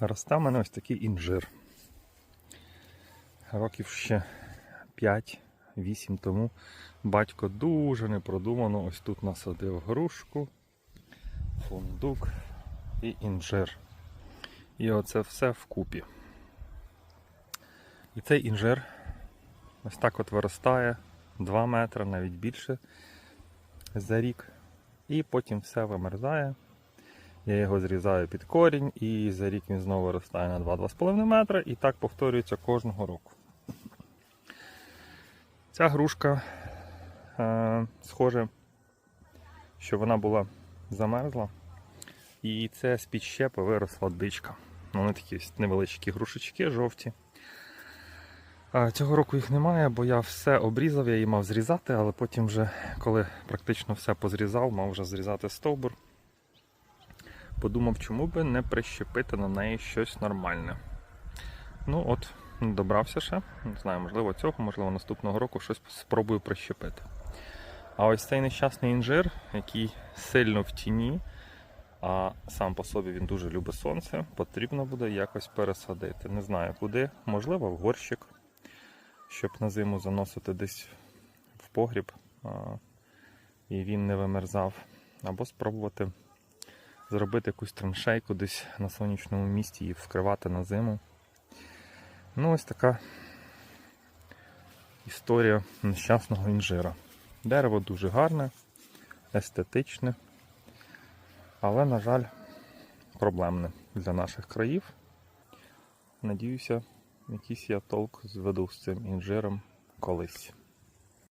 Росте в мене ось такий інжир. Років ще 5-8 тому батько дуже непродумано ось тут насадив грушку, фундук і інжир. І оце все вкупі. І цей інжир ось так от виростає 2 метри, навіть більше за рік. І потім все вимерзає. Я його зрізаю під корінь, і за рік він знову виростає на 2-2,5 метри, і так повторюється кожного року. Ця грушка е, схоже, що вона була замерзла, і це з-під щепи виросла дичка. Вони такі невеличкі грушечки жовті. Цього року їх немає, бо я все обрізав, я її мав зрізати, але потім, вже, коли практично все позрізав, мав вже зрізати стовбур. Подумав, чому би не прищепити на неї щось нормальне. Ну от, добрався ще. Не знаю, можливо, цього, можливо, наступного року щось спробую прищепити. А ось цей нещасний інжир, який сильно в тіні, а сам по собі він дуже любить сонце, потрібно буде якось пересадити. Не знаю куди, можливо, в горщик, щоб на зиму заносити десь в погріб, а, і він не вимерзав. Або спробувати зробити якусь траншейку десь на сонячному місці і вкривати на зиму. Ну, ось така історія нещасного інжира. Дерево дуже гарне, естетичне, але, на жаль, проблемне для наших країв. Надіюся, якийсь я толк зведу з цим інжиром колись.